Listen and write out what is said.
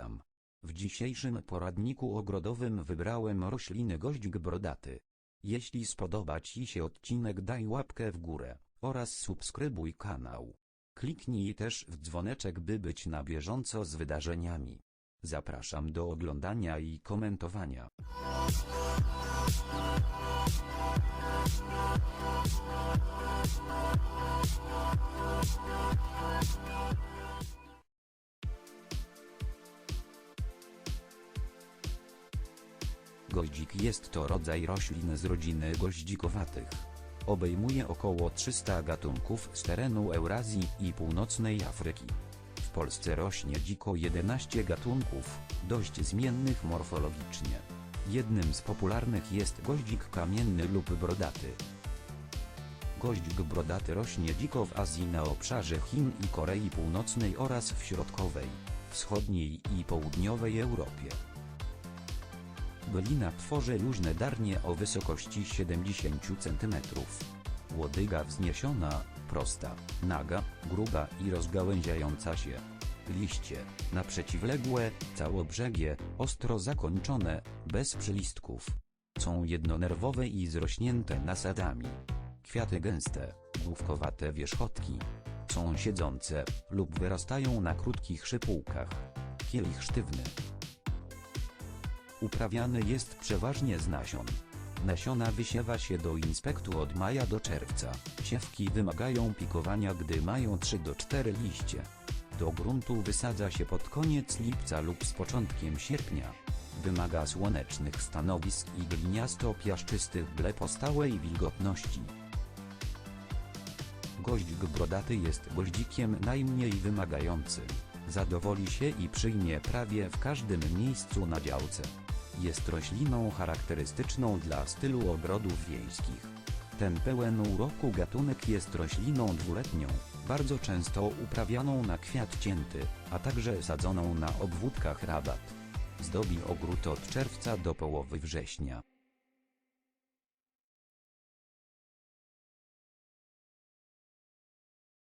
witam. W dzisiejszym poradniku ogrodowym wybrałem rośliny goździk brodaty. Jeśli spodoba Ci się odcinek daj łapkę w górę oraz subskrybuj kanał. Kliknij też w dzwoneczek by być na bieżąco z wydarzeniami. Zapraszam do oglądania i komentowania. Goździk jest to rodzaj roślin z rodziny goździkowatych. Obejmuje około 300 gatunków z terenu Eurazji i północnej Afryki. W Polsce rośnie dziko 11 gatunków, dość zmiennych morfologicznie. Jednym z popularnych jest goździk kamienny lub brodaty. Goździk brodaty rośnie dziko w Azji na obszarze Chin i Korei Północnej oraz w środkowej, wschodniej i południowej Europie. Bylina tworzy luźne darnie o wysokości 70 cm. Łodyga wzniesiona, prosta, naga, gruba i rozgałęziająca się. Liście, na przeciwległe, całobrzegi, ostro zakończone, bez przylistków. Są jednonerwowe i zrośnięte nasadami. Kwiaty gęste, główkowate wierzchotki. Są siedzące, lub wyrastają na krótkich szypułkach. Kielich sztywny. Uprawiany jest przeważnie z nasion. Nasiona wysiewa się do inspektu od maja do czerwca. Siewki wymagają pikowania gdy mają 3 do 4 liście. Do gruntu wysadza się pod koniec lipca lub z początkiem sierpnia. Wymaga słonecznych stanowisk i gliniasto-piaszczystych gleb o stałej wilgotności. Goździk brodaty jest goździkiem najmniej wymagającym. Zadowoli się i przyjmie prawie w każdym miejscu na działce. Jest rośliną charakterystyczną dla stylu ogrodów wiejskich. Ten pełen uroku gatunek jest rośliną dwuletnią, bardzo często uprawianą na kwiat cięty, a także sadzoną na obwódkach rabat. Zdobi ogród od czerwca do połowy września.